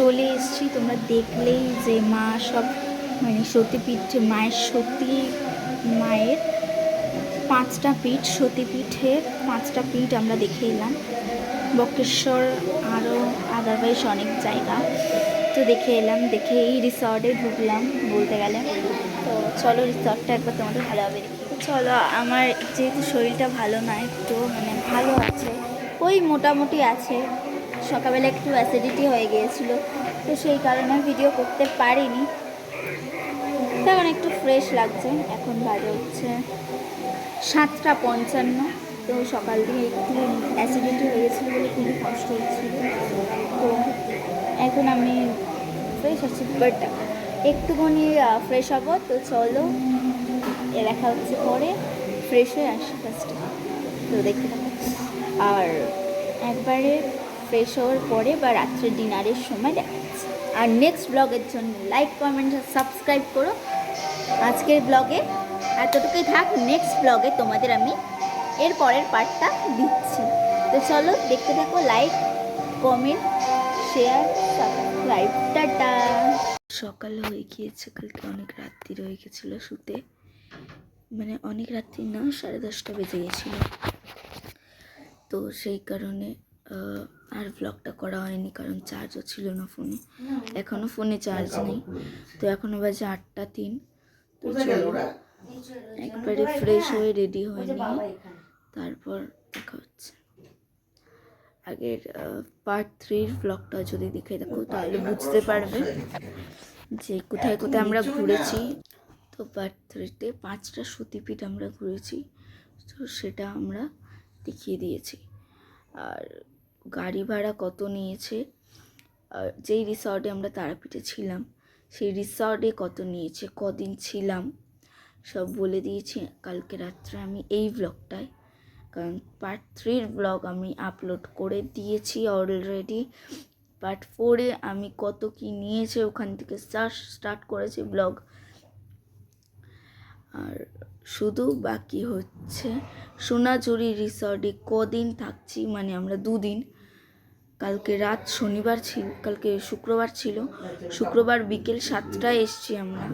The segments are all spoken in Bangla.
চলে এসেছি। তোমরা দেখলেই যে মা সব মানে সতীপীঠ, মায়ের সতী, মায়ের পাঁচটা পীঠ, সতীপীঠের পাঁচটা পীঠ আমরা দেখে এলাম। বক্রেশ্বর আরও আদারওয়াইজ অনেক জায়গা। তো দেখে এলাম, দেখে এই রিসর্টে ঢুকলাম বলতে গেলে। তো চলো রিসর্টটা একবার তোমাদের ভালোভাবে দেখি। চলো, আমার যেহেতু শরীরটা ভালো না, একটু মানে ভালো আছে, ওই মোটামুটি আছে। সকালবেলা একটু অ্যাসিডিটি হয়ে গিয়েছিল। তো সেই কারণে ভিডিও করতে পারিনি। তো এখন একটু ফ্রেশ লাগছে। এখন বাজে হচ্ছে সাতটা পঞ্চান্ন। তো সকাল থেকে একটু অ্যাসিডিটি হয়ে গেছিল বলে খুবই কষ্ট হচ্ছিল। তো এখন আমি ফ্রেশ আছি। বাট একটুখানি ফ্রেশ হব। তো চলো, এ, দেখা হচ্ছে পরে। ফ্রেশ হয়ে আসি ফার্স্টে তো দেখতে আর একবারে ফ্রেশ হওয়ার পরে বা রাত্রে ডিনারের সময় দেখা যাচ্ছে আর নেক্সট ব্লগের জন্য লাইক কমেন্ট সাবস্ক্রাইব করো। আজকের ব্লগে এতটুকুই থাক নেক্সট ব্লগে তোমাদের আমি এর পরের পার্টটা দিচ্ছি। তো চলো দেখতে থাকো like comment share subscribe tata! সকাল হয়ে গিয়েছে, কালকে অনেক রাত্রি হয়ে গেছিল শুতে। মানে অনেক রাত্রি না, সাড়ে দশটা বেজে গেছিল। তো সেই কারণে আর ব্লগটা করা হয়নি কারণ চার্জও ছিল না ফোনে এখনও ফোনে চার্জ নেই। তো এখনও বাজে আটটা তিন। তো চলো একবারে ফ্রেশ হয়ে রেডি হয়ে নিয়ে তারপর দেখা হচ্ছে। আগের পার্ট থ্রির ব্লগটা যদি দেখে দেখো তাহলে বুঝতে পারবে যে কোথায় কোথায় আমরা ঘুরেছি। তো পার্ট থ্রিতে পাঁচটা সতীপীঠ আমরা ঘুরেছি। তো সেটা আমরা দেখিয়ে দিয়েছি। আর গাড়ি ভাড়া কত নিয়েছে? যেই রিসর্টে আমরা তারাপীঠে ছিলাম, সেই রিসর্টে কত নিয়েছে? কদিন ছিলাম? সব বলে দিয়েছি কালকে রাত্রে আমি এই ব্লগটায় কারণ পার্ট থ্রির ব্লগ আমি আপলোড করে দিয়েছি অলরেডি পার্ট ফোরে আমি কত কি নিয়েছে ওখান থেকে স্টার্ট করেছি ব্লগ আর শুধু বাকি হচ্ছে সোনাঝুরি রিসর্টে কদিন থাকছি মানে আমরা দুদিন কালকে রাত শনিবার ছিল, কালকে শুক্রবার ছিল। শুক্রবার বিকেল সাতটায় এসছি আমরা।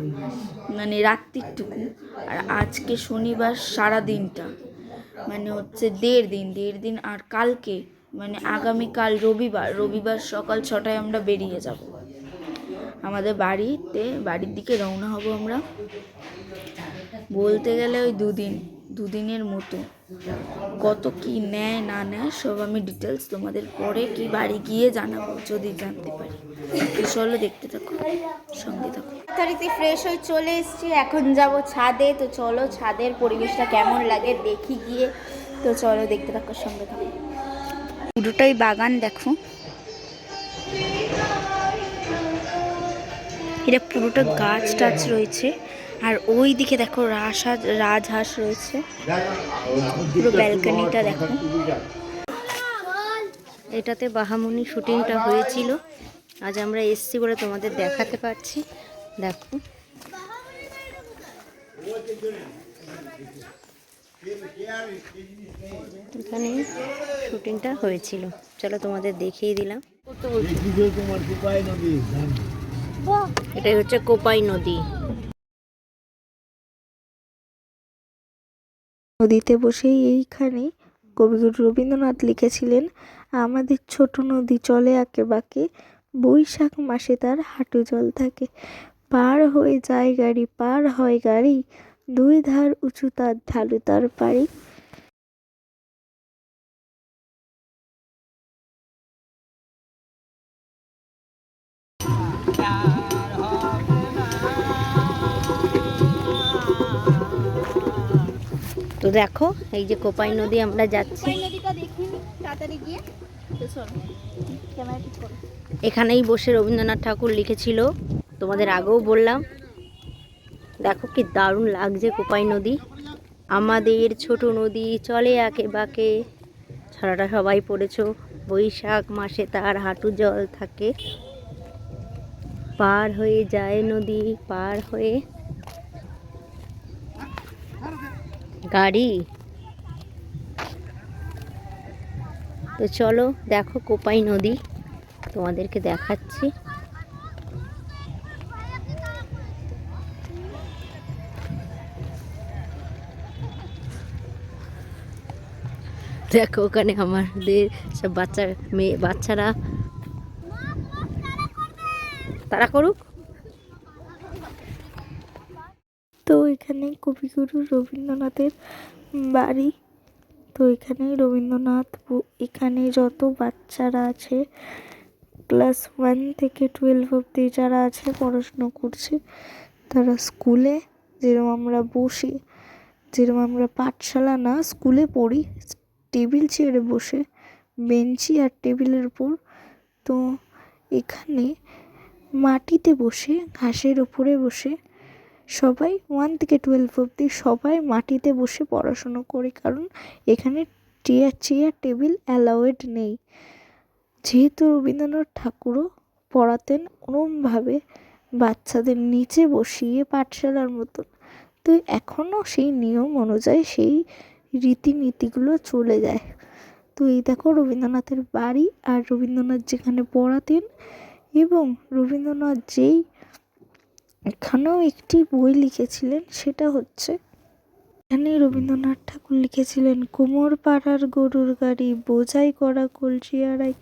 মানে রাত্রিটুকু। আর আজকে শনিবার সারা দিনটা। মানে হচ্ছে দেড় দিন দেড় দিন আর কালকে মানে আগামীকাল রবিবার রবিবার সকাল ছটায় আমরা বেরিয়ে যাব। আমাদের বাড়িতে, বাড়ির দিকে রওনা হব আমরা। বলতে গেলে ওই দুদিন। দুদিনের মতো। কত কি নেয়, না নেয়, সব আমি ডিটেলস তোমাদের পরে কি বাড়ি গিয়ে জানাব, যদি জানতে পারি। চলো দেখতে থাকো, সঙ্গে থাকো। তাড়াতাড়িতে ফ্রেশ হয়ে চলে এসেছি, এখন যাব ছাদে। তো চলো ছাদের পরিবেশটা কেমন লাগে দেখি গিয়ে। তো চলো দেখতে থাকো, সঙ্গে থাকো। পুরোটাই বাগান, দেখো। এটা পুরোটা গাছ টাছ রয়েছে। আর ওই দিকে দেখো রাজহাঁস রাজহাঁস রয়েছে। পুরো ব্যালকনিটা দেখো। এটাতে বাহামণি শুটিংটা হয়েছিল। আজ আমরা এসছি বলে তোমাদের দেখাতে পারছি। দেখো। এখানে শুটিংটা হয়েছিল। চলো তোমাদের দেখিয়ে দিলাম। এটাই হচ্ছে কোপাই নদী। নদীতে বসেই এইখানে কবিগুরু রবীন্দ্রনাথ লিখেছিলেন, আমাদের ছোট নদী চলে আঁকে বাঁকে, বৈশাখ মাসে তার হাঁটু জল থাকে। পার হয়ে যায় গাড়ি, পার হয় গাড়ি, দুই ধার উঁচু তার ঢালু তার পাড়ি তো দেখো এই যে কোপাই নদী আমরা যাচ্ছি। এখানেই বসে রবীন্দ্রনাথ ঠাকুর লিখেছিল তোমাদের আগেও বললাম। দেখো কি দারুণ লাগছে কোপাই নদী। আমাদের ছোট নদী চলে আঁকে বাঁকে। ছড়াটা সবাই পড়েছো বৈশাখ মাসে তার হাঁটু জল থাকে। পার হয়ে যায় নদী পার হয়ে গাড়ি। তো চলো দেখো কোপাই নদী, তোমাদেরকে দেখাচ্ছি। দেখো ওখানে আমাদের সব বাচ্চা, মেয়ে, বাচ্চারা। তারা করুক। এখানে কবিগুরু রবীন্দ্রনাথের বাড়ি। তো এখানে রবীন্দ্রনাথ এখানে যত বাচ্চারা আছে ক্লাস ওয়ান থেকে টুয়েলভ অবধি যারা আছে, পড়াশুনো করছে, তারা স্কুলে যেরকম আমরা বসি যেরকম আমরা পাঠশালা না স্কুলে পড়ি। টেবিল চেয়ারে বসে বেঞ্চি আর টেবিলের উপর। তো এখানে মাটিতে বসে, ঘাসের উপরে বসে সবাই ওয়ান থেকে টুয়েলভ অবধি সবাই মাটিতে বসে পড়াশুনো করি, কারণ এখানে চেয়ার চেয়ার টেবিল অ্যালাউড নেই। যেহেতু রবীন্দ্রনাথ ঠাকুরও পড়াতেন ওরমভাবে বাচ্চাদের নিচে বসিয়ে পাঠশালার মতন, তো এখনও সেই নিয়ম অনুযায়ী সেই রীতিনীতিগুলো চলে যায়। তো এই দেখো রবীন্দ্রনাথের বাড়ি আর রবীন্দ্রনাথ যেখানে পড়াতেন এবং রবীন্দ্রনাথ যেই এখানেও একটি বই লিখেছিলেন, সেটা হচ্ছে, এখানে রবীন্দ্রনাথ ঠাকুর লিখেছিলেন, কোমর পাড়ার গরুর গাড়ি, বোঝাই করা কলসি আড়াই,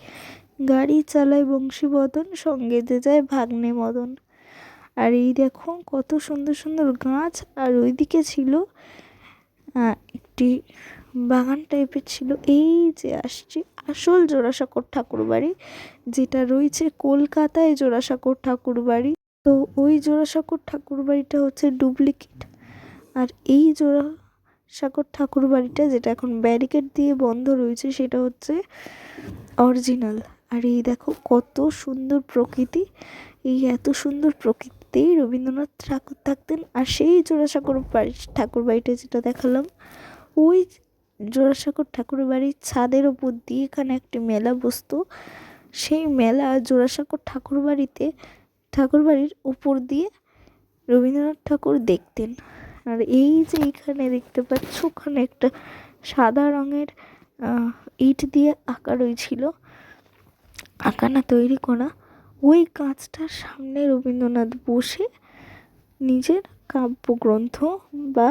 গাড়ি চালায় বংশীবদন, সঙ্গে যে যায় ভাগ্নে মদন। আর এই দেখো, কত সুন্দর সুন্দর গাছ, আর ওইদিকে ছিল একটি বাগান টাইপের ছিল, এই যে আসছে আসল জোড়াসাঁকোর ঠাকুর বাড়ি যেটা রয়েছে কলকাতায় জোড়াসাঁকোর ঠাকুর বাড়ি তো ওই জোড়াসাঁকোর ঠাকুর বাড়িটা হচ্ছে ডুপ্লিকেট। আর এই জোড়াসাঁকোর ঠাকুর বাড়িটা যেটা এখন ব্যারিকেড দিয়ে বন্ধ রয়েছে সেটা হচ্ছে অরিজিনাল। আর এই দেখো কত সুন্দর প্রকৃতি, এই এত সুন্দর প্রকৃতিতেই রবীন্দ্রনাথ ঠাকুর থাকতেন। আর সেই জোড়াসাঁকোর বাড়ি ঠাকুর বাড়িটা যেটা দেখালাম, ওই জোড়াসাঁকোর ঠাকুর বাড়ির ছাদের ওপর দিয়ে এখানে একটি মেলা বসতো। সেই মেলা জোড়াসাঁকোর ঠাকুর বাড়িতে ঠাকুরবাড়ির উপর দিয়ে রবীন্দ্রনাথ ঠাকুর দেখতেন। আর এই যে এখানে দেখতে পাচ্ছ, ওখানে একটা সাদা রঙের ইট দিয়ে আঁকা রয়েছিল আঁকা না তৈরি করা। ওই কাঁচটার সামনে রবীন্দ্রনাথ বসে নিজের কাব্যগ্রন্থ বা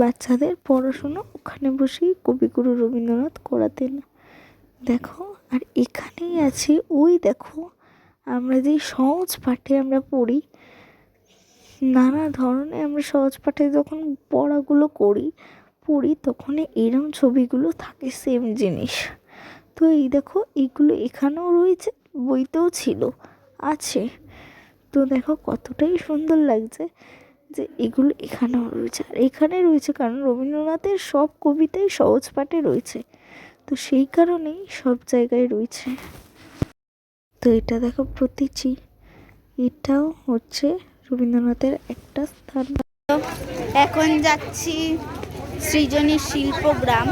বাচ্চাদের পড়াশুনো ওখানে বসেই কবিগুরু রবীন্দ্রনাথ করাতেন। দেখো, আর এখানেই আছে, ওই দেখো আমরা যেই সহজ পাঠে আমরা পড়ি, নানা ধরনের আমরা সহজ পাঠে যখন পড়াগুলো করি, পড়ি তখন এরম ছবিগুলো থাকে সেম জিনিস। তো এই দেখো, এগুলো এখানেও রয়েছে, বইতেও ছিল, আছে। তো দেখো কতটাই সুন্দর লাগছে যে এগুলো এখানেও রয়েছে। আর এখানে রয়েছে কারণ রবীন্দ্রনাথের সব কবিতাই সহজ পাঠে রয়েছে। তো সেই কারণেই সব জায়গায় রয়েছে। তো এটা দেখো প্রতীচি এটাও হচ্ছে রবীন্দ্রনাথের একটা স্থান। এখন যাচ্ছি সৃজনী শিল্পগ্রাম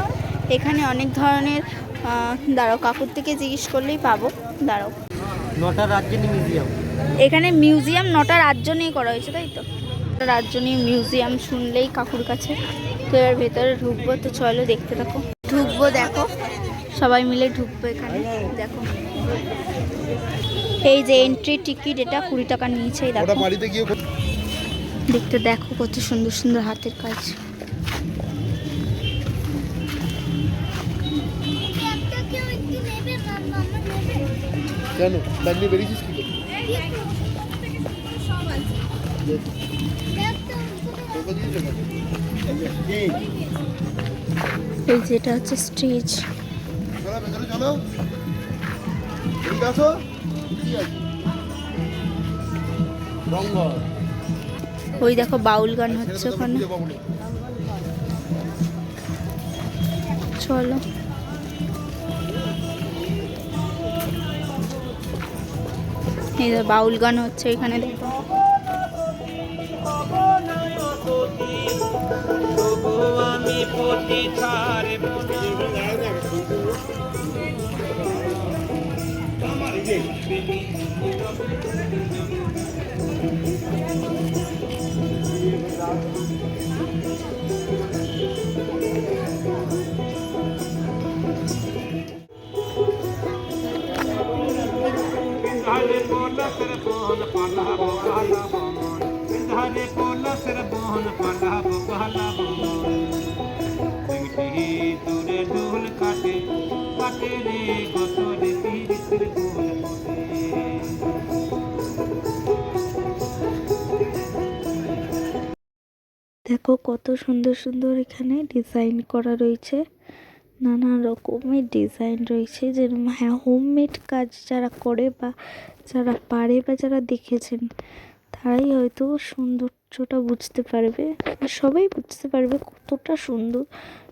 এখানে অনেক ধরনের আহ, দাঁড়াও কাকুর থেকে জিজ্ঞেস করলেই পাবো। দাঁড়াও নটা রাজধানী মিউজিয়াম এখানে মিউজিয়াম নটা রাজ্য নিয়ে করা হয়েছে তাই তো? নটা রাজ্য নিয়ে মিউজিয়াম শুনলেই কাকুর কাছে। তো এবার ভেতরে ঢুকবো তো চলো দেখতে থাকো। ঢুকবো দেখো। সবাই মিলে ঢুকবো এখানে দেখো। এই যে এন্ট্রি টিকিট এটা কুড়ি টাকা নিয়েছে দেখো দেখতে দেখো কত সুন্দর সুন্দর হাতের কাজ কেন ব্যাগ নিয়ে বেরিয়েছিস? কি? এই যেটা হচ্ছে স্টেজ চলো চলো আছে ওই দেখো বাউল গান হচ্ছে ওখানে। চলো। এই বাউল গান হচ্ছে এখানে দেখো। ধারে কোলসের বহন পালাবো পালাবো মন ধারে কোলসের বহন পালাবো পালাবো মন দেখো কত সুন্দর সুন্দর এখানে ডিজাইন করা রয়েছে। নানা রকমের ডিজাইন রয়েছে। যেরকম হ্যাঁ হোমমেড কাজ যারা করে বা যারা পারে বা যারা দেখেছেন, তারাই হয়তো সৌন্দর্যটা বুঝতে পারবে। সবাই বুঝতে পারবে কতটা সুন্দর।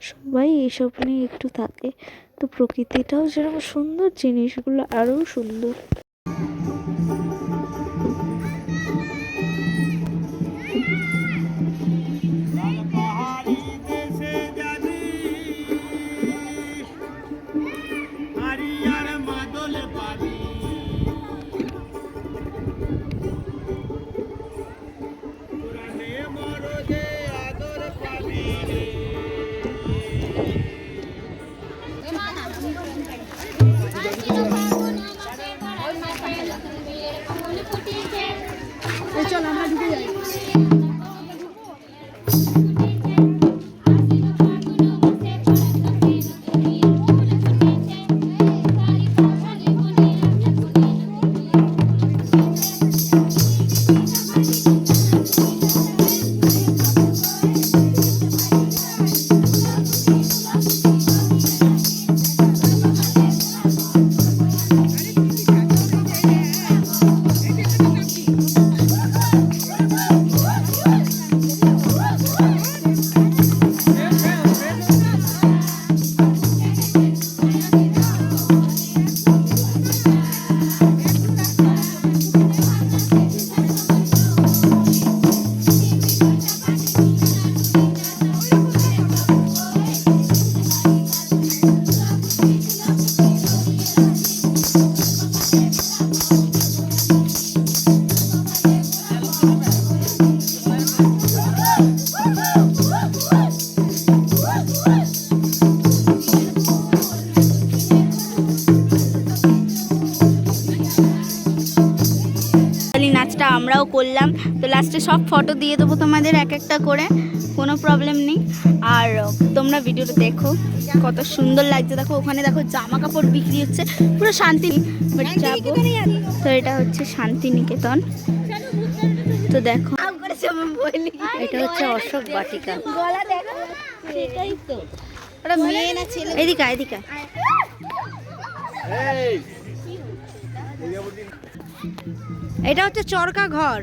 সবাই এইসব নিয়ে একটু থাকে। তো প্রকৃতিটাও যেরকম সুন্দর, জিনিসগুলো আরও সুন্দর। সব ফটো দিয়ে দেবো তোমাদের এক একটা করে কোনো প্রবলেম নেই। আর তোমরা ভিডিওটা দেখো কত সুন্দর লাগছে। দেখো ওখানে দেখো জামা কাপড় বিক্রি হচ্ছে পুরো শান্তি বাট যাব। তো এটা হচ্ছে শান্তিনিকেতন। তো দেখো এটা হচ্ছে অশোক বাটিকা। ওরা মেয়ে না ছেলে? এদিকে এদিকে এটা হচ্ছে চরকা ঘর।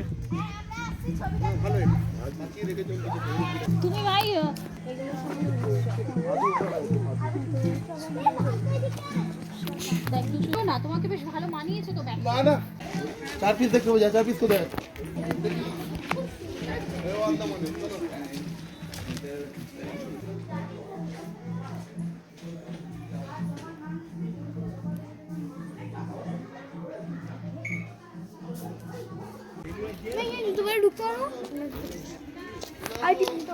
না না চার পিস দেখতে পাবো যা চার পিস তো দেখ তো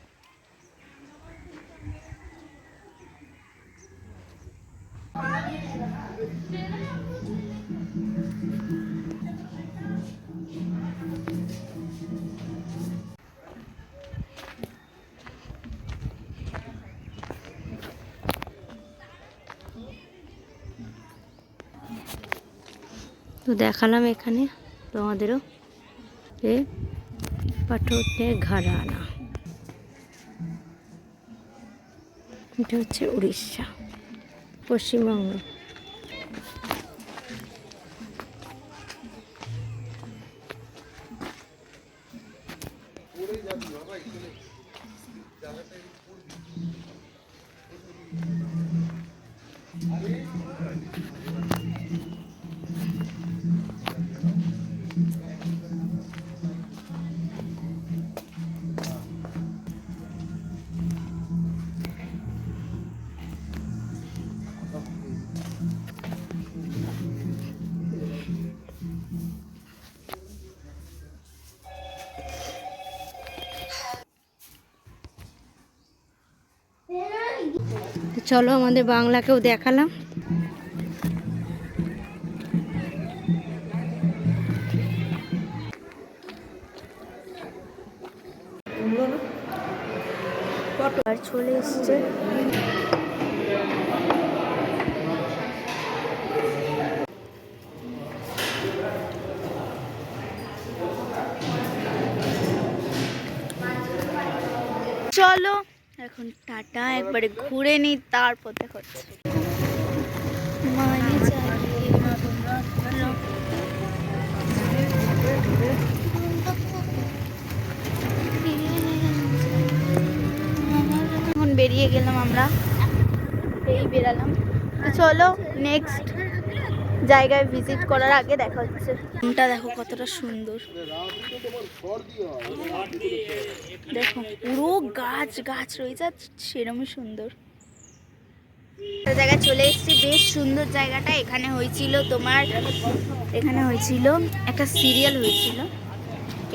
তো দেখালাম এখানে তোমাদেরও যে পাঠকে ঘরানা। এটা হচ্ছে উড়িষ্যা পশ্চিমবঙ্গ। চলো আমাদের বাংলাকেও দেখালাম। আর চলে এসছে। চলো এখন টাটা, একবারে ঘুরে নি, তারপর দেখা মানে এখন বেরিয়ে গেলাম আমরা, এই বেরালাম। চলো নেক্সট জায়গায় ভিজিট করার আগে দেখা হচ্ছে। রুমটা দেখো কতটা সুন্দর। দেখো পুরো গাছ গাছ রয়েছে আর সেরমই সুন্দর। জায়গায় চলে এসেছি বেশ সুন্দর জায়গাটা। এখানে হয়েছিল তোমার এখানে হয়েছিল একটা সিরিয়াল হয়েছিল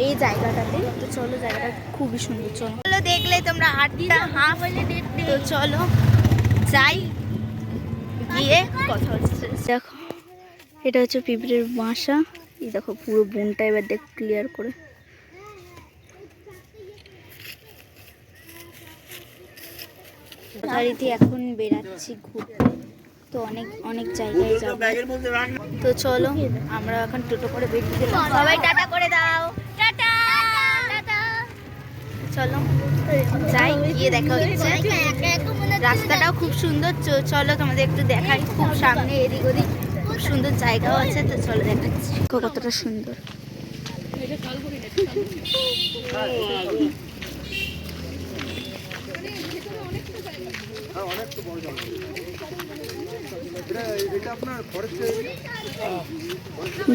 এই জায়গাটাতে। তো চলো জায়গাটা খুবই সুন্দর চলো। চলো দেখলে তোমরা আটটা হা বলে তো চলো যাই গিয়ে কথা হচ্ছে। দেখো এটা হচ্ছে পিঁপড়ের বাসা এই দেখো পুরো বনটা এবার দেখ ক্লিয়ার করে যথারীতি এখন বেরাচ্ছি ঘুরতে তো অনেক অনেক জায়গায় যাব তো চলো আমরা এখন টোটো করে বেরিয়ে সবাই টাটা করে দাও চলো যাই গিয়ে দেখা হচ্ছে রাস্তাটাও খুব সুন্দর চলো তোমাদের একটু দেখাই খুব সামনে এদিক ওদিক খুব সুন্দর জায়গাও আছে, তো চলো দেখাচ্ছি। কতটা সুন্দর।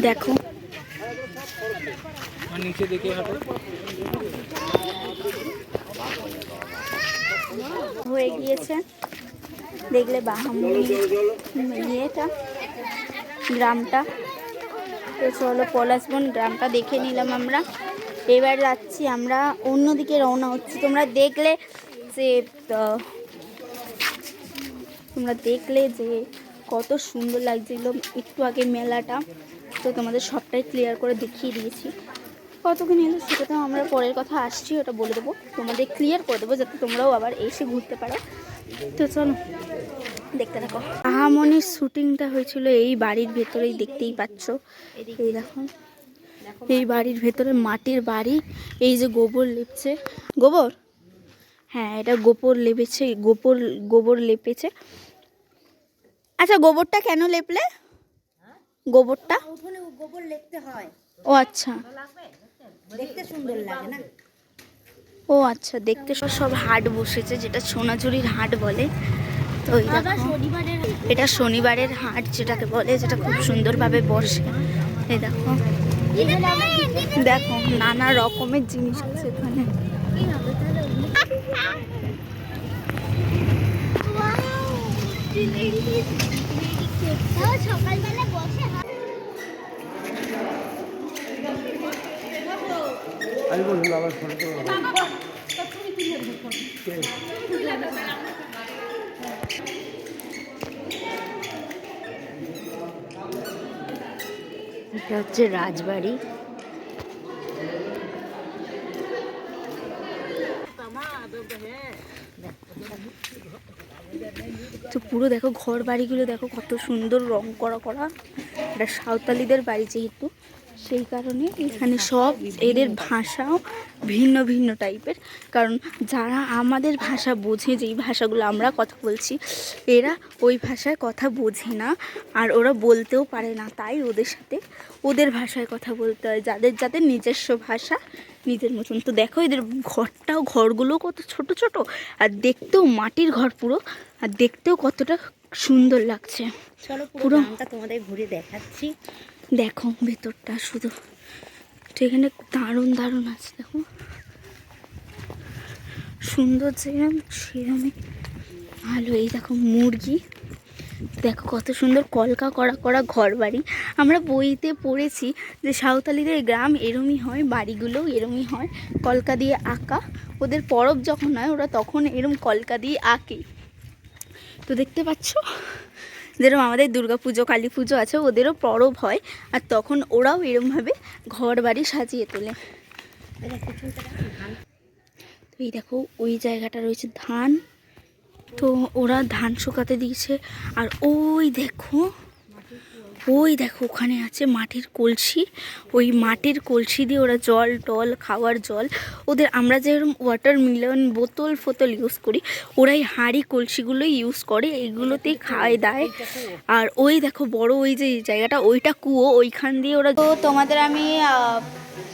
দেখো। নিচে দেখে হয়ে গিয়েছে। দেখলে বাহামুনি ইয়েটা গ্রামটা। তো চলো পলাশবন গ্রামটা দেখে নিলাম আমরা। এবার যাচ্ছি আমরা অন্যদিকে রওনা হচ্ছি। তোমরা দেখলে যে তোমরা দেখলে যে কত সুন্দর লাগছিল একটু আগে মেলাটা। তো তোমাদের সবটাই ক্লিয়ার করে দেখিয়ে দিয়েছি। কতক্ষণ এলো সেটা তো আমরা পরের কথা আসছি, ওটা বলে দেবো। তোমাদের ক্লিয়ার করে দেবো যাতে তোমরাও আবার এসে ঘুরতে পারো। তো চলো। দেখতে থাকো। আহামনির শুটিংটা হয়েছিল এই বাড়ির ভেতরেই দেখতেই পাচ্ছ। এই দেখো। এই বাড়ির ভেতরে মাটির বাড়ি এই যে গোবর লেপছে। গোবর? হ্যাঁ এটা গোবর লেপেছে গোবর গোবর লেপেছে। আচ্ছা গোবরটা কেন লেপলে? গোবরটা? গোবর লিখতে হয়। ও আচ্ছা। দেখতে সুন্দর লাগে না? ও আচ্ছা দেখতে সব সব হাট বসেছে যেটা সোনাঝুরির হাট বলে। তো এটা শনিবারের হাট যেটাকে বলে যেটা খুব সুন্দরভাবে বসে। এই দেখো। দেখো নানা রকমের জিনিস আছে এখানে। সকালবেলা বসে আমি বললাম আবার ফোন করব এটা হচ্ছে রাজবাড়ি। তো পুরো দেখো ঘর বাড়িগুলো দেখো কত সুন্দর রং করা করা। এটা সাঁওতালিদের বাড়ি যেহেতু। সেই কারণে এখানে সব এদের ভাষাও ভিন্ন ভিন্ন টাইপের। কারণ যারা আমাদের ভাষা বোঝে যেই ভাষাগুলো আমরা কথা বলছি এরা ওই ভাষায় কথা বোঝে না আর ওরা বলতেও পারে না। তাই ওদের সাথে ওদের ভাষায় কথা বলতে হয়। যাদের যাদের নিজস্ব ভাষা নিজের মতন। তো দেখো এদের ঘরটাও ঘরগুলো কত ছোট ছোট আর দেখতেও মাটির ঘর পুরো আর দেখতেও কতটা সুন্দর লাগছে। চলো পুরো পুরো- তোমাদের ঘুরে দেখাচ্ছি। দেখো ভেতরটা শুধু এখানে দারুণ দারুণ আছে, দেখো। সুন্দর যেরম, সেরমই ভালো। এই দেখো মুরগি। দেখো কত সুন্দর কলকা করা করা ঘর বাড়ি আমরা বইতে পড়েছি যে সাঁওতালিদের গ্রাম এরমই হয় বাড়িগুলোও এরমই হয়, কলকা দিয়ে আঁকা। ওদের পরব যখন হয়, ওরা তখন এরম কলকা দিয়ে আঁকে। তো দেখতে পাচ্ছ? যেরকম আমাদের দুর্গা পুজো, কালী পুজো আছে, ওদেরও পরব হয়। আর তখন ওরাও এরমভাবে ঘর বাড়ি সাজিয়ে তোলে। তো এই দেখো, ওই জায়গাটা রয়েছে ধান। তো ওরা ধান শুকাতে দিয়েছে। আর ওই দেখো ওই দেখো ওখানে আছে মাটির কলসি। ওই মাটির কলসি দিয়ে ওরা জল টল খাওয়ার জল। ওদের আমরা যেরকম ওয়াটার মিলন বোতল ফোতল ইউজ করি ওরা এই হাঁড়ি কলসিগুলোই ইউজ করে এইগুলোতেই খায় দেয়। আর ওই দেখো বড় ওই যে জায়গাটা ওইটা কুয়ো ওইখান দিয়ে ওরা তো তোমাদের আমি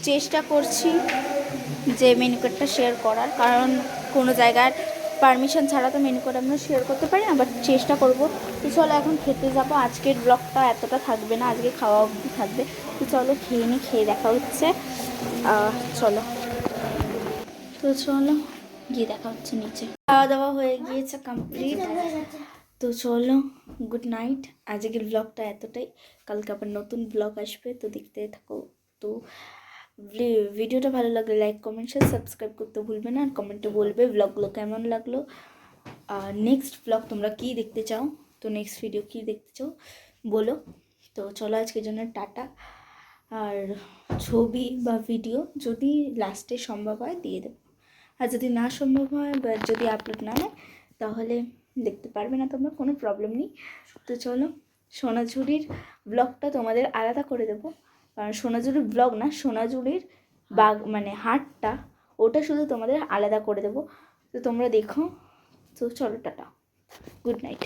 চেষ্টা করছি যে মেনু কার্ডটা শেয়ার করার কারণ কোনো জায়গার পারমিশন ছাড়া তো মেনু করে আমরা শেয়ার করতে পারি না বাট চেষ্টা করব। তো চলো এখন খেতে যাব। আজকের ব্লগটা এতটা থাকবে না, আজকে খাওয়া অবধি থাকবে। তো চলো খেয়ে নিই খেয়ে দেখা হচ্ছে। চলো। তো চলো, গিয়ে দেখা হচ্ছে নিচে। খাওয়া দাওয়া হয়ে গিয়েছে কমপ্লিট তো চলো গুড নাইট আজকের ব্লগটা এতটাই। কালকে আবার নতুন ব্লগ আসবে, তো দেখতে থাকো। তো ভিডিওটা ভালো লাগলে লাইক কমেন্ট শেয়ার সাবস্ক্রাইব করতে ভুলবে না। আর কমেন্টে বলবে ব্লগগুলো কেমন লাগল। আর নেক্সট ব্লগ তোমরা কী দেখতে চাও? তো নেক্সট ভিডিও কী দেখতে চাও? বলো। তো চলো আজকের জন্য টাটা। আর ছবি বা ভিডিও যদি লাস্টে সম্ভব হয় দিয়ে দেবো। আর যদি না সম্ভব হয় বা যদি আপলোড না হয়, তাহলে দেখতে পারবে না তোমরা, কোনো প্রবলেম নেই। তো চলো সোনাঝুরির ব্লগটা তোমাদের আলাদা করে দেবো। কারণ সোনাঝুরির ব্লগ না সোনাঝুরির বাগ মানে হাটটা ওটা শুধু তোমাদের আলাদা করে দেবো। তো তোমরা দেখো তো চলো টাটা। Good night